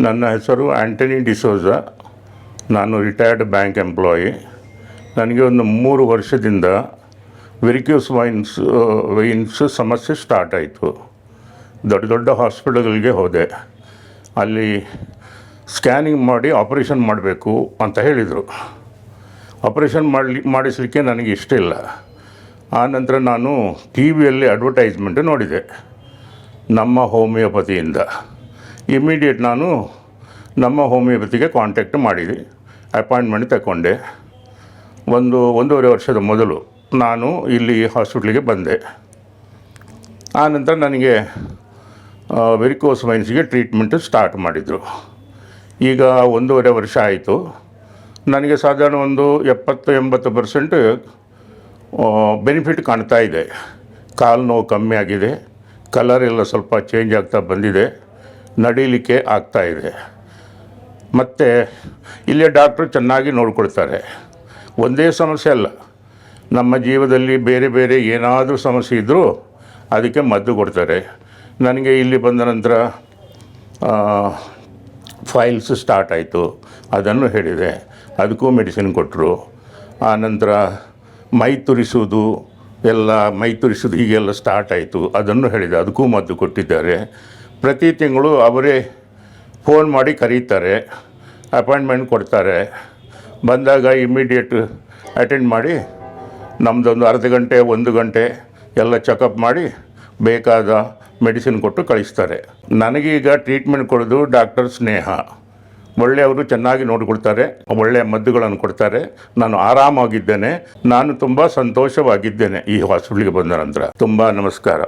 ನನ್ನ ಹೆಸರು ಆ್ಯಂಟನಿ ಡಿಸೋಜ. ನಾನು ರಿಟೈರ್ಡ್ ಬ್ಯಾಂಕ್ ಎಂಪ್ಲಾಯಿ ನನಗೆ ಒಂದು ಮೂರು ವರ್ಷದಿಂದ ವೆರಿಕ್ಯೂಸ್ ವೈನ್ಸ್ ವೈನ್ಸ್ ಸಮಸ್ಯೆ ಸ್ಟಾರ್ಟ್ ಆಯಿತು. ದೊಡ್ಡ ದೊಡ್ಡ ಹಾಸ್ಪಿಟಲ್ಗಳಿಗೆ ಹೋದೆ. ಅಲ್ಲಿ ಸ್ಕ್ಯಾನಿಂಗ್ ಮಾಡಿ ಆಪರೇಷನ್ ಮಾಡಬೇಕು ಅಂತ ಹೇಳಿದರು. ಆಪರೇಷನ್ ಮಾಡಲಿ, ಮಾಡಿಸಲಿಕ್ಕೆ ನನಗೆ ಇಷ್ಟ ಇಲ್ಲ. ಆ ನಂತರ ನಾನು ಟಿ ವಿಯಲ್ಲಿ ಅಡ್ವರ್ಟೈಸ್ಮೆಂಟ್ ನೋಡಿದೆ. ನಮ್ಮ ಹೋಮಿಯೋಪತಿಯಿಂದ ಇಮಿಡಿಯೇಟ್ ನಾನು ನಮ್ಮ ಹೋಮಿಯೋಪತಿಗೆ ಕಾಂಟ್ಯಾಕ್ಟ್ ಮಾಡಿದೆ ಅಪಾಯಿಂಟ್ಮೆಂಟ್ ತಗೊಂಡೆ. ಒಂದು ಒಂದೂವರೆ ವರ್ಷದ ಮೊದಲು ನಾನು ಇಲ್ಲಿ ಹಾಸ್ಪಿಟ್ಲಿಗೆ ಬಂದೆ. ಆ ನಂತರ ನನಗೆ ವೆರಿಕೋಸ್ ವೈನ್ಸ್ಗೆ ಟ್ರೀಟ್ಮೆಂಟ್ ಸ್ಟಾರ್ಟ್ ಮಾಡಿದರು. ಈಗ ಒಂದೂವರೆ ವರ್ಷ ಆಯಿತು. ನನಗೆ ಸಾಧಾರಣ ಒಂದು ಎಪ್ಪತ್ತು, ಎಂಬತ್ತು ಪರ್ಸೆಂಟ್ ಬೆನಿಫಿಟ್ ಕಾಣ್ತಾ ಇದೆ. ಕಾಲು ನೋವು ಕಮ್ಮಿ ಆಗಿದೆ. ಕಲರ್ ಎಲ್ಲ ಸ್ವಲ್ಪ ಚೇಂಜ್ ಆಗ್ತಾ ಬಂದಿದೆ. ನಡೀಲಿಕ್ಕೆ ಆಗ್ತಾ ಇದೆ. ಮತ್ತು ಇಲ್ಲೇ ಡಾಕ್ಟ್ರು ಚೆನ್ನಾಗಿ ನೋಡ್ಕೊಳ್ತಾರೆ. ಒಂದೇ ಸಮಸ್ಯೆ ಅಲ್ಲ. ನಮ್ಮ ಜೀವದಲ್ಲಿ ಬೇರೆ ಬೇರೆ ಏನಾದರೂ ಸಮಸ್ಯೆ ಇದ್ದರೂ ಅದಕ್ಕೆ ಮದ್ದು ಕೊಡ್ತಾರೆ. ನನಗೆ ಇಲ್ಲಿ ಬಂದ ನಂತರ ಫೈಲ್ಸ್ ಸ್ಟಾರ್ಟ್ ಆಯಿತು. ಅದನ್ನು ಹೇಳಿದೆ. ಅದಕ್ಕೂ ಮೆಡಿಸಿನ್ ಕೊಟ್ಟರು ಆ ನಂತರ ಮೈ ತುರಿಸುವುದು, ಎಲ್ಲ ಮೈ ತುರಿಸೋದು ಹೀಗೆಲ್ಲ ಸ್ಟಾರ್ಟ್ ಆಯಿತು. ಅದನ್ನು ಹೇಳಿದೆ. ಅದಕ್ಕೂ ಮದ್ದು ಕೊಟ್ಟಿದ್ದಾರೆ. ಪ್ರತಿ ತಿಂಗಳು ಅವರೇ ಫೋನ್ ಮಾಡಿ ಕರೀತಾರೆ, ಅಪಾಯಿಂಟ್ಮೆಂಟ್ ಕೊಡ್ತಾರೆ. ಬಂದಾಗ ಇಮ್ಮಿಡಿಯೇಟ್ ಅಟೆಂಡ್ ಮಾಡಿ ನಮ್ಮದೊಂದು ಅರ್ಧ ಗಂಟೆ, ಒಂದು ಗಂಟೆ ಎಲ್ಲ ಚೆಕಪ್ ಮಾಡಿ ಬೇಕಾದ ಮೆಡಿಸಿನ್ ಕೊಟ್ಟು ಕಳಿಸ್ತಾರೆ. ನನಗೀಗ ಟ್ರೀಟ್ಮೆಂಟ್ ಕೊಡೋದು ಡಾಕ್ಟರ್ ಸ್ನೇಹ. ಒಳ್ಳೆಯವರು ಚೆನ್ನಾಗಿ ನೋಡಿಕೊಳ್ತಾರೆ, ಒಳ್ಳೆಯ ಮದ್ದುಗಳನ್ನು ಕೊಡ್ತಾರೆ. ನಾನು ಆರಾಮಾಗಿದ್ದೇನೆ. ನಾನು ತುಂಬ ಸಂತೋಷವಾಗಿದ್ದೇನೆ ಈ ಹಾಸ್ಪಿಟ್ಲಿಗೆ ಬಂದ ನಂತರ. ತುಂಬ ನಮಸ್ಕಾರ.